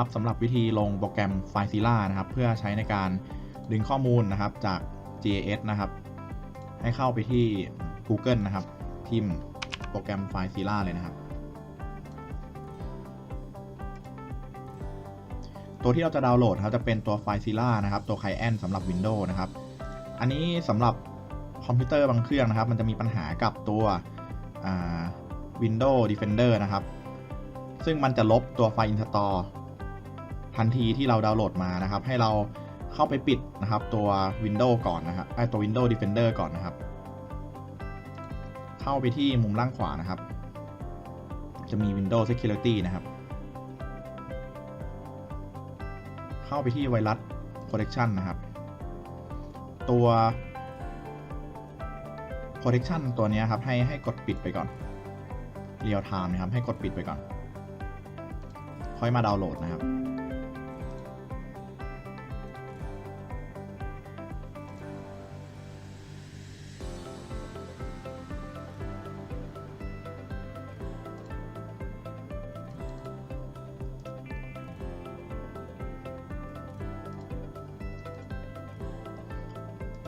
ครับสำหรับวิธีลงโปรแกรม FileZilla นะครับ เพื่อใช้ในการดึงข้อมูลนะครับจาก GIS นะครับ ให้เข้าไปที่ Google นะครับ พิมพ์โปรแกรม FileZilla เลยนะครับ ตัวที่เราจะดาวน์โหลดครับจะเป็นตัว FileZilla นะครับ ตัว Client สำหรับ Windows นะครับ อันนี้สำหรับคอมพิวเตอร์บางเครื่องนะครับ มันจะมีปัญหากับตัว Windows Defender นะครับ ซึ่งมันจะลบตัวไฟล์ install ทันทีที่เราดาวน์โหลดมานะครับ ให้เราเข้าไปปิดนะครับตัว Windows ก่อนนะครับไอตัว Windows Defender ก่อนนะครับ เข้าไปที่มุมล่างขวานะครับ จะมี Windows Security นะครับ เข้าไปที่ไวรัส Protection นะครับ ตัว Protection ตัวนี้ครับให้ให้กดปิดไปก่อน Real Time นะครับให้กดปิดไปก่อน ค่อยมาดาวน์โหลดนะครับ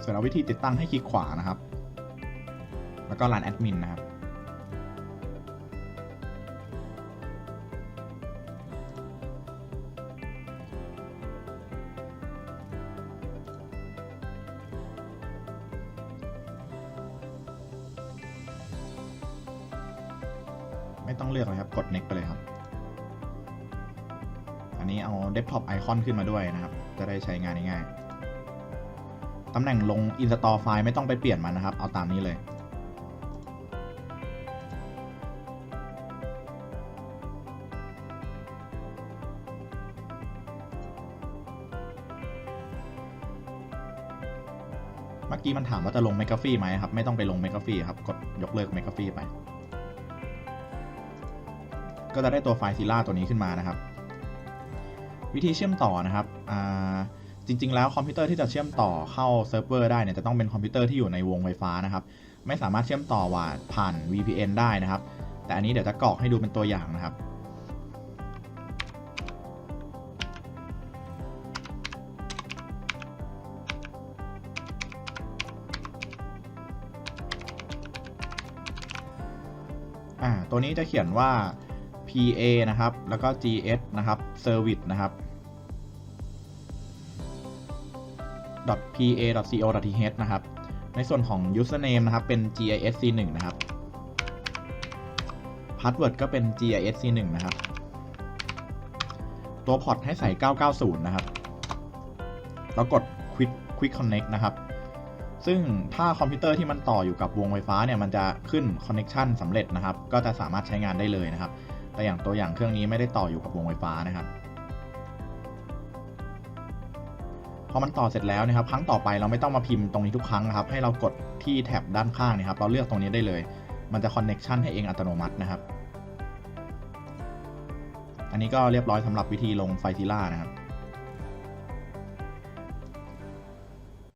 ส่วนเอาวิธีติดตั้งให้คลิกขวานะครับ แล้วก็รันแอดมินนะครับ ไม่ต้องเลือกเลยครับ กด next ไปเลยครับ อันนี้เอา desktop icon ขึ้นมาด้วยนะครับ จะได้ใช้งานง่ายๆำแหน่งลง install ไฟล์ไม่ต้องไปเปลี่ยนมันนะครับ เอาตามนี้เลย เมื่อกี้มันถามว่าจะลง m e g a f e e ไหมครับ ไม่ต้องไปลง m e g a f e e ครับ กดยกเลิก m e g a f e e ไป ก็จะได้ตัวไฟล์ Zilla ตัวนี้ขึ้นมานะครับ วิธีเชื่อมต่อนะครับอ่า จริง ๆ แล้วคอมพิวเตอร์ที่จะเชื่อมต่อเข้าเซิร์ฟเวอร์ได้เนี่ยจะต้องเป็นคอมพิวเตอร์ที่อยู่ในวงไฟฟ้านะครับ ไม่สามารถเชื่อมต่อว่าผ่าน VPN ได้นะครับ แต่อันนี้เดี๋ยวจะกรอกให้ดูเป็นตัวอย่างนะครับอ่าตัวนี้จะเขียนว่า PA นะครับ แล้วก็ GS นะครับ Service นะครับ .pa.co.th นะครับ ในส่วนของ username นะครับ เป็น gisc1 นะครับ password ก็เป็น gisc1 นะครับ ตัวพอร์ตให้ใส่ 990 นะครับ แล้วกด quick quick connect นะครับ ซึ่งถ้าคอมพิวเตอร์ที่มันต่ออยู่กับวงไฟฟ้าเนี่ย มันจะขึ้น connection สำเร็จนะครับ ก็จะสามารถใช้งานได้เลยนะครับ แต่อย่างตัวอย่างเครื่องนี้ไม่ได้ต่ออยู่กับวงไฟฟ้านะครับ พอมันต่อเสร็จแล้วนะครับ ครั้งต่อไปเราไม่ต้องมาพิมพ์ตรงนี้ทุกครั้งนะครับ ให้เรากดที่แท็บด้านข้างนะครับ เราเลือกตรงนี้ได้เลย มันจะคอนเน็กชันให้เองอัตโนมัตินะครับ อันนี้ก็เรียบร้อยสำหรับวิธีลงไฟซิล่านะครับ